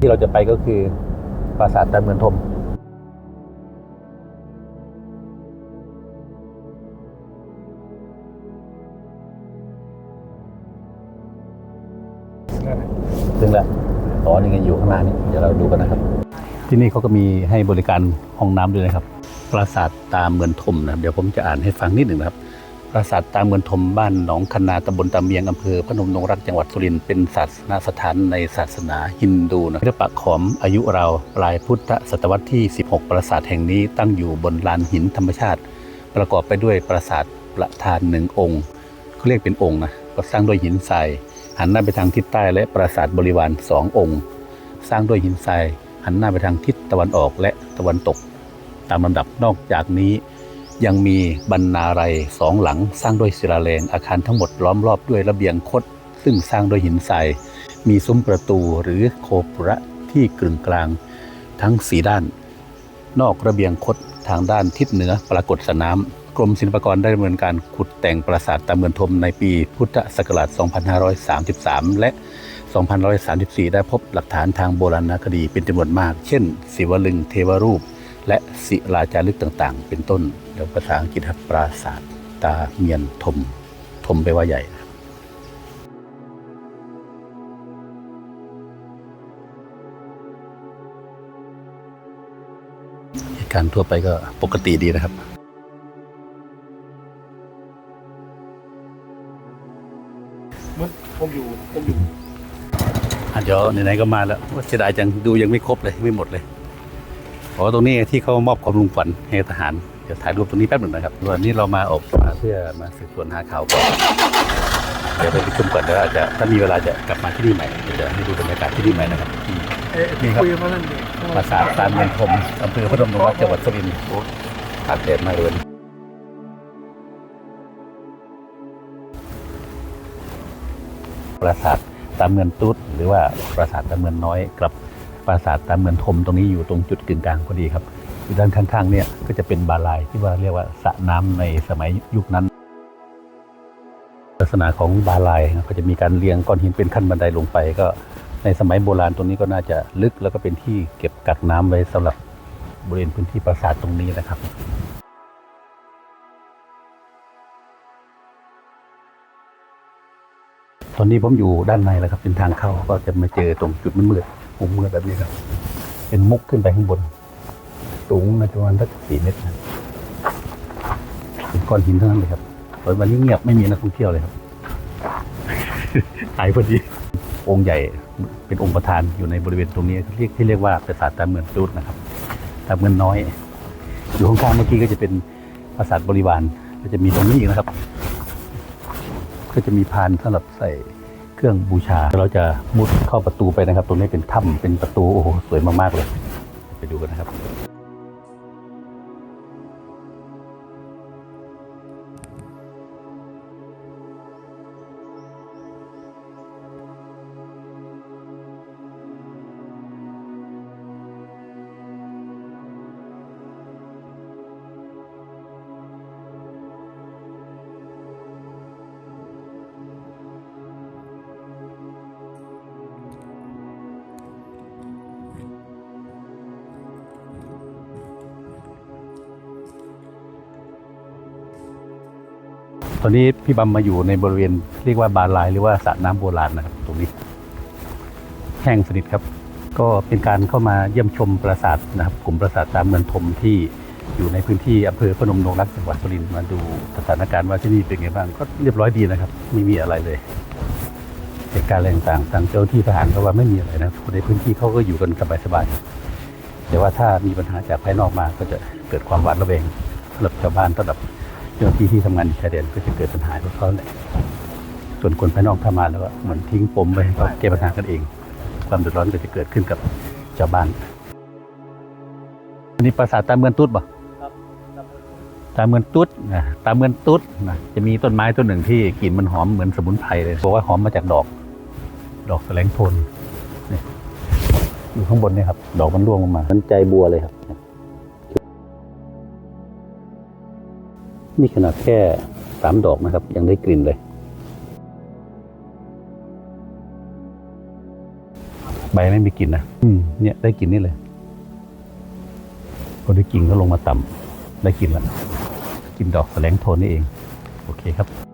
ที่เราจะไปก็คือปราสาทตาเมืองทมซึ่งแล้วต่อนี่ไงอยู่ข้างหน้านี่เดี๋ยวเราดูกันนะครับ ที่นี่เขาก็มีให้บริการห้องน้ำด้วยนะครับ ปราสาทตาเมืองทมนะเดี๋ยวผมจะอ่านให้ฟังนิดหนึ่งนะครับ ปราสาทตาเมืองทมบ้านหนองคนาตำบลตาเมียงอำเภอพนมนงรักจังหวัดสุรินทร์เป็นศาสนสถานในศาสนาฮินดูนะศิลปะขอมอายุเราปลายพุทธศตวรรษที่ 16 ปราสาทแห่งนี้ตั้งอยู่บนลานหินธรรมชาติ ประกอบไปด้วยปราสาทประธานหนึ่งองค์เขาเรียกเป็นองค์นะก็สร้างด้วยหินทรายหันหน้าไปทางทิศใต้และปราสาทบริวารสององค์ สร้างด้วยหินทรายหันหน้าไปทางทิศตะวันออกและตะวันตก ตามลำดับนอกจากนี้ ยังมีบรรณารัยสองหลังสร้างด้วยศิลาแรงอาคารทั้งหมดล้อมรอบด้วยระเบียงคด ซึ่งสร้างด้วยหินทราย มีซุ้มประตูหรือโคประที่กึ่งกลาง ทั้งสีด้าน นอกระเบียงคดทางด้านทิศเหนือปรากฏสนาม กรมศิลปากรได้ดำเนินการขุดแต่งปราสาทตาเมืองทมในปีพุทธศักราช 2533 และ 2534 ได้พบหลักฐานทางโบราณคดีเป็นจำนวนมาก เช่น ศิวลึงเทวรูป และศิลาจารึกต่างๆ เป็นต้นแล้วภาษาอังกฤษครับปราสาทตาเมียนทม ทมไปลว่าใหญ่เหตุการณ์ทั่วไปก็ปกติดีนะครับมันผมอยู่ผมอยู่อะเดี๋ยวไหนๆก็มาแล้วว่าเสียดายจังดูยังไม่ครบเลยไม่หมดเลย อ๋อตรงนี้ที่เขามอบความลุงฝันให้ทหารเดี๋ยวถ่ายรูปตรงนี้แป๊บหนึ่งนะครับวันนี้เรามาออกมาเพื่อมาสืบสวนหาข่าวก่อนเดี๋ยวไปประชุมก่อนเดี๋ยวอาจจะถ้ามีเวลาจะกลับมาที่นี่ใหม่เดี๋ยวจะให้ดูบรรยากาศที่นี่ใหม่นะครับที่เอ๊ะนี่ครับคุยมานั่นเองปราสาทตาเมืองคมอำเภอพนมนงรักจังหวัดสุรินทร์โอ้ขาดแดดมากเลยวันนี้ปราสาทตาเมืองตุ๊ดหรือว่าปราสาทตาเมืองน้อยกับ ปราสาทตาเมืองทมตรงนี้อยู่ตรงจุดกึ่งกลางพอดีครับด้านข้างๆเนี่ยก็จะเป็นบาลายที่ว่าเรียกว่าสระน้ำในสมัยยุคนั้น ลักษณะของบาลายก็จะมีการเรียงก้อนหินเป็นขั้นบันไดลงไป ก็ในสมัยโบราณตรงนี้ก็น่าจะลึกแล้วก็เป็นที่เก็บกักน้ำไว้สำหรับบริเวณพื้นที่ปราสาทตรงนี้นะครับตอนนี้ผมอยู่ด้านในแล้วครับเป็นทางเข้าก็จะมาเจอตรงจุดมืดๆ มุมมืดแบบนี้ครับเป็นมุกขึ้นไปข้างบน สูงนะประมาณสักสี่เมตรนะเป็นก้อนหินเท่านั้นเลยครับตอนวันนี้เงียบไม่มีนักท่องเที่ยวเลยครับหายพอดี องค์ใหญ่เป็นองค์ประธานอยู่ในบริเวณตรงนี้ที่เรียกที่เรียกว่าปราสาทตาเมืองตูดนะครับตาเมืองน้อย อยู่ข้างๆเมื่อกี้ก็จะเป็นปราสาทบริวารก็จะมีตรงนี้อีกนะครับ ก็จะมีพานสำหรับใส่ เครื่องบูชาเราจะมุดเข้าประตูไปนะครับ ตรงนี้เป็นถ้ำเป็นประตูโอ้โหสวยมากๆเลย ไปดูกันนะครับ ตอนนี้พี่บัมมาอยู่ในบริเวณเรียกว่าบาลายหรือว่าสระน้ำโบราณนะครับ ตรงนี้ แห้งสนิทครับ ก็เป็นการเข้ามาเยี่ยมชมปราสาทนะครับ กลุ่มปราสาทตามเมืองทมที่อยู่ในพื้นที่อำเภอพนมดงรักจังหวัดสุรินทร์มาดูสถานการณ์ว่าที่นี่เป็นไงบ้าง ก็เรียบร้อยดีนะครับ ไม่มีอะไรเลยเหตุการณ์อะไรต่างๆทางเจ้าที่ทหารก็ว่าไม่มีอะไรนะคนในพื้นที่เขาก็อยู่กันสบายๆแต่ว่าถ้ามีปัญหาจากภายนอกมาก็จะเกิดความหวาดระแวงสำหรับชาวบ้านสำหรับ จ้าหน้าที่ที่ทำงานอยู่ชายแดนก็จะเกิดปัญหากับเขาแหละส่วนคนภายนอกถ้ามาแล้วก็เหมือนทิ้งปมไปให้เขาแก้ปัญหากันเอง ความเดือดร้อนก็จะเกิดขึ้นกับชาวบ้านอันนี้ปราสาทตาเมือนตุ๊ดบ่ตาเมือนตุ๊ดนะตาเมือนตุ๊ดนะจะมีต้นไม้ต้นหนึ่งที่กลิ่นมันหอมเหมือนสมุนไพรเลยบอกว่าหอมมาจากดอก ดอกแสลงโทนนี่อยู่ข้างบนเนี่ยครับ ดอกมันร่วงลงมามันใจบัวเลยครับ นี่ขนาดแค่สามดอกนะครับ ยังได้กลิ่นเลย ใบไม่มีกลิ่นนะอืมเนี่ยได้กลิ่นนี่เลยพอได้กลิ่นก็ลงมาต่ำได้กลิ่นละกลิ่นดอกแสลงโทนนี่เอง โอเคครับ